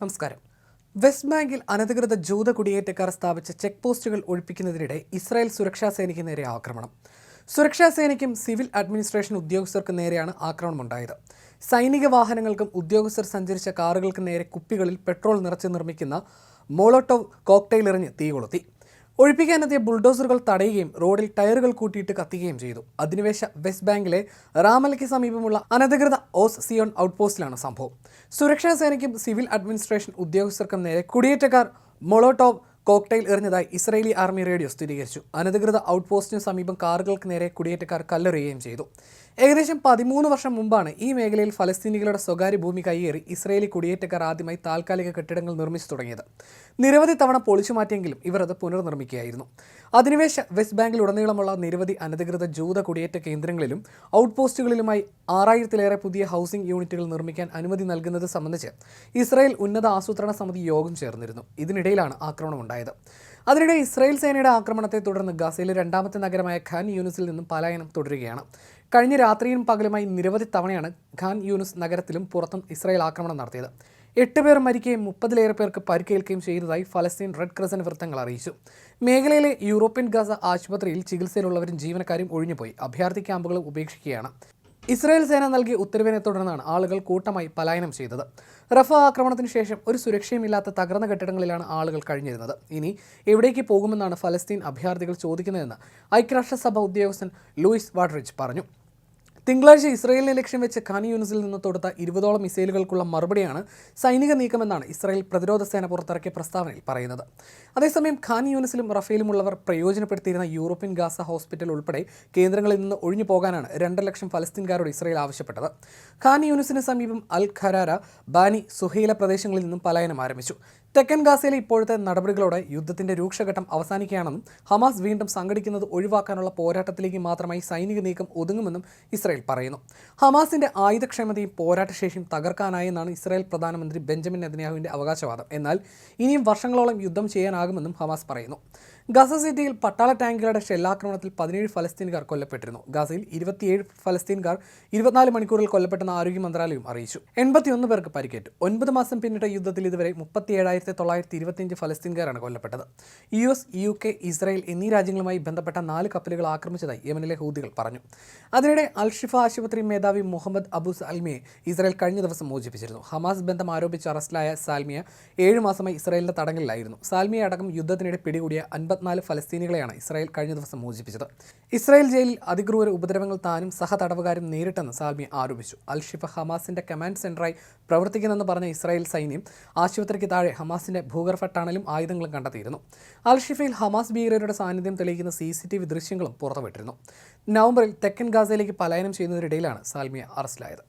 നമസ്കാരം. വെസ്റ്റ് ബാങ്കിൽ അനധികൃത ജൂത കുടിയേറ്റക്കാർ സ്ഥാപിച്ച ചെക്ക് പോസ്റ്റുകൾ ഒഴിപ്പിക്കുന്നതിനിടെ ഇസ്രായേൽ സുരക്ഷാ സേനയ്ക്ക് നേരെ ആക്രമണം. സുരക്ഷാ സേനയ്ക്കും സിവിൽ അഡ്മിനിസ്ട്രേഷൻ ഉദ്യോഗസ്ഥർക്കും നേരെയാണ് ആക്രമണമുണ്ടായത്. സൈനിക വാഹനങ്ങൾക്കും ഉദ്യോഗസ്ഥർ സഞ്ചരിച്ച കാറുകൾക്കും നേരെ കുപ്പികളിൽ പെട്രോൾ നിറച്ച് നിർമ്മിക്കുന്ന മോളോട്ടോവ് കോക്ടെയിൽ എറിഞ്ഞ് തീ കൊളുത്തി ഒഴിപ്പിക്കാനെത്തിയ ബുൾഡോസറുകൾ തടയുകയും റോഡിൽ ടയറുകൾ കൂട്ടിയിട്ട് കത്തിക്കുകയും ചെയ്തു. അധിനിവേശ വെസ്റ്റ് ബാങ്കിലെ റാമലയ്ക്ക് സമീപമുള്ള അനധികൃത ഓസ് സിയോൺ ഔട്ട്പോസ്റ്റിലാണ് സംഭവം. സുരക്ഷാ സേനയ്ക്കും സിവിൽ അഡ്മിനിസ്ട്രേഷൻ ഉദ്യോഗസ്ഥർക്കും നേരെ കുടിയേറ്റക്കാർ മൊളോട്ടോവ് കോക്ടെയിൽ എറിഞ്ഞതായി ഇസ്രയേലി ആർമി റേഡിയോ സ്ഥിരീകരിച്ചു. അനധികൃത ഔട്ട്പോസ്റ്റിന് സമീപം കാറുകൾക്ക് നേരെ കുടിയേറ്റക്കാർ കല്ലെറിയുകയും ചെയ്തു. ഏകദേശം പതിമൂന്ന് വർഷം മുമ്പാണ് ഈ മേഖലയിൽ ഫലസ്തീനികളുടെ സ്വകാര്യ ഭൂമി കൈയേറി ഇസ്രയേലി കുടിയേറ്റക്കാർ ആദ്യമായി താൽക്കാലിക കെട്ടിടങ്ങൾ നിർമ്മിച്ചു തുടങ്ങിയത്. നിരവധി തവണ പൊളിച്ചു മാറ്റിയെങ്കിലും ഇവർ അത് പുനർനിർമ്മിക്കുകയായിരുന്നു. അധിനിവേശ വെസ്റ്റ് ബാങ്കിൽ ബാങ്കിലുടനീളമുള്ള നിരവധി അനധികൃത ജൂത കുടിയേറ്റ കേന്ദ്രങ്ങളിലും ഔട്ട് പോസ്റ്റുകളിലുമായി ആറായിരത്തിലേറെ പുതിയ ഹൗസിംഗ് യൂണിറ്റുകൾ നിർമ്മിക്കാൻ അനുമതി നൽകുന്നത് സംബന്ധിച്ച് ഇസ്രായേൽ ഉന്നത ആസൂത്രണ സമിതി യോഗം ചേർന്നിരുന്നു. ഇതിനിടയിലാണ് ആക്രമണം ഉണ്ടായത്. അതിനിടെ ഇസ്രായേൽ സേനയുടെ ആക്രമണത്തെ തുടർന്ന് ഗസയിലെ രണ്ടാമത്തെ നഗരമായ ഖാൻ യൂണിസിൽ നിന്നും പലായനം തുടരുകയാണ്. കഴിഞ്ഞ രാത്രിയും പകലുമായി നിരവധി തവണയാണ് ഖാൻ യൂനുസ് നഗരത്തിലും പുറത്തും ഇസ്രായേൽ ആക്രമണം നടത്തിയത്. എട്ട് പേർ മരിക്കുകയും മുപ്പതിലേറെ പേർക്ക് പരിക്കേൽക്കുകയും ചെയ്തതായി ഫലസ്തീൻ റെഡ് ക്രസന്റ് വൃത്തങ്ങൾ അറിയിച്ചു. മേഖലയിലെ യൂറോപ്യൻ ഗാസ ആശുപത്രിയിൽ ചികിത്സയിലുള്ളവരും ജീവനക്കാരും ഒഴിഞ്ഞുപോയി. അഭയാർത്ഥി ക്യാമ്പുകളും ഉപേക്ഷിക്കുകയാണ്. ഇസ്രായേൽ സേന നൽകിയ ഉത്തരവിനെ തുടർന്നാണ് ആളുകൾ കൂട്ടമായി പലായനം ചെയ്തത്. റഫ ആക്രമണത്തിന് ശേഷം ഒരു സുരക്ഷയുമില്ലാത്ത തകർന്ന കെട്ടിടങ്ങളിലാണ് ആളുകൾ കഴിഞ്ഞിരുന്നത്. ഇനി എവിടേക്ക് പോകുമെന്നാണ് ഫലസ്തീൻ അഭയാർത്ഥികൾ ചോദിക്കുന്നതെന്ന് ഐക്യരാഷ്ട്രസഭ ഉദ്യോഗസ്ഥൻ ലൂയിസ് വാഡ്രിച്ച് പറഞ്ഞു. തിങ്കളാഴ്ച ഇസ്രായേലിനെ ലക്ഷ്യം വെച്ച് ഖാൻ യൂണിസിൽ നിന്ന് തൊടുത്ത ഇരുപതോളം മിസൈലുകൾക്കുള്ള മറുപടിയാണ് സൈനിക നീക്കമെന്നാണ് ഇസ്രായേൽ പ്രതിരോധ സേന പുറത്തിറക്കിയ പ്രസ്താവനയിൽ പറയുന്നത്. അതേസമയം ഖാൻ യൂണിസിലും റഫേലുമുള്ളവർ പ്രയോജനപ്പെടുത്തിയിരുന്ന യൂറോപ്യൻ ഗാസ ഹോസ്പിറ്റൽ ഉൾപ്പെടെ കേന്ദ്രങ്ങളിൽ നിന്ന് ഒഴിഞ്ഞു പോകാനാണ് രണ്ട് ലക്ഷം ഫലസ്തീൻകാരോട് ഇസ്രായേൽ ആവശ്യപ്പെട്ടത്. ഖാൻ യൂണിസിന് സമീപം അൽ ഖരാര ബാനി സുഹൈല പ്രദേശങ്ങളിൽ നിന്നും പലായനം ആരംഭിച്ചു. തെക്കൻ ഗാസയിലെ ഇപ്പോഴത്തെ നടപടികളോടെ യുദ്ധത്തിന്റെ രൂക്ഷഘട്ടം അവസാനിക്കുകയാണെന്നും ഹമാസ് വീണ്ടും സംഘടിക്കുന്നത് ഒഴിവാക്കാനുള്ള പോരാട്ടത്തിലേക്ക് മാത്രമായി സൈനിക നീക്കം ഒതുങ്ങുമെന്നും ഇസ്രായേൽ പറയുന്നു. ഹമാസിന്റെ ആയുധക്ഷമതയും പോരാട്ടശേഷിയും തകർക്കാനായെന്നാണ് ഇസ്രായേൽ പ്രധാനമന്ത്രി ബെഞ്ചമിൻ നെതന്യാഹുവിന്റെ അവകാശവാദം. എന്നാൽ ഇനിയും വർഷങ്ങളോളം യുദ്ധം ചെയ്യാനാകുമെന്നും ഹമാസ് പറയുന്നു. ഗസ സിറ്റിയിൽ പട്ടാള ടാങ്കുകളുടെ ഷെല്ലാക്രമണത്തിൽ പതിനേഴ് ഫലസ്തീൻകാർ കൊല്ലപ്പെട്ടിരുന്നു. ഗസയിൽ ഇരുപത്തിയേഴ് ഫലസ്തീൻകാർ ഇരുപത്തിനാല് മണിക്കൂറിൽ കൊല്ലപ്പെട്ടെന്ന് ആരോഗ്യ മന്ത്രാലയം അറിയിച്ചു. എൺപത്തിയൊന്ന് പേർക്ക് പരിക്കേറ്റു. ഒൻപത് മാസം പിന്നിട്ട യുദ്ധത്തിൽ ഇതുവരെ മുപ്പത്തിയേഴായിരത്തി തൊള്ളായിരത്തി ഇരുപത്തിയഞ്ച് ഫലസ്തീൻകാരാണ് കൊല്ലപ്പെട്ടത്. U S U K Israel എന്നീ രാജ്യങ്ങളുമായി ബന്ധപ്പെട്ട നാല് കപ്പലുകൾ ആക്രമിച്ചതായി യമനിലെ ഹൂദികൾ പറഞ്ഞു. അതിനിടെ അൽഷിഫ ആശുപത്രി മേധാവി മുഹമ്മദ് അബു സാൽമിയെ ഇസ്രായേൽ കഴിഞ്ഞ ദിവസം മോചിപ്പിച്ചിരുന്നു. ഹമാസ് ബന്ധം ആരോപിച്ച് അറസ്റ്റിലായ സാൽമിയ ഏഴ് മാസമായി ഇസ്രായേലിന്റെ തടങ്കലിലായിരുന്നു. സാൽമിയ അടക്കം യുദ്ധത്തിനിടെ പിടികൂടിയ അൻപത്തിനാല് ഫലസ്തീനികളെയാണ് ഇസ്രായേൽ കഴിഞ്ഞ ദിവസം മോചിപ്പിച്ചത്. ഇസ്രായേൽ ജയിലിൽ അതിക്രൂര ഉപദ്രവങ്ങൾ താനും സഹതടവുകാരും നേരിട്ടെന്ന് സാൽമി ആരോപിച്ചു. അൽഷിഫ ഹമാസിന്റെ കമാൻഡ് സെന്ററായി പ്രവർത്തിക്കുന്നെന്ന് പറഞ്ഞ ഇസ്രായേൽ സൈന്യം ആശുപത്രിക്ക് താഴെ ഹമാസിന്റെ ഭൂഗർഭ ടണലും ആയുധങ്ങളും കണ്ടെത്തിയിരുന്നു. അൽഷിഫയിൽ ഹമാസ് ഭീകരരുടെ സാന്നിധ്യം തെളിയിക്കുന്ന സി സി ടി വി ദൃശ്യങ്ങളും പുറത്തുവിട്ടിരുന്നു. നവംബറിൽ തെക്കൻ ഗാസയിലേക്ക് പലായനം ചെയ്യുന്നതിനിടയിലാണ് സാൽമിയ അറസ്റ്റിലായത്.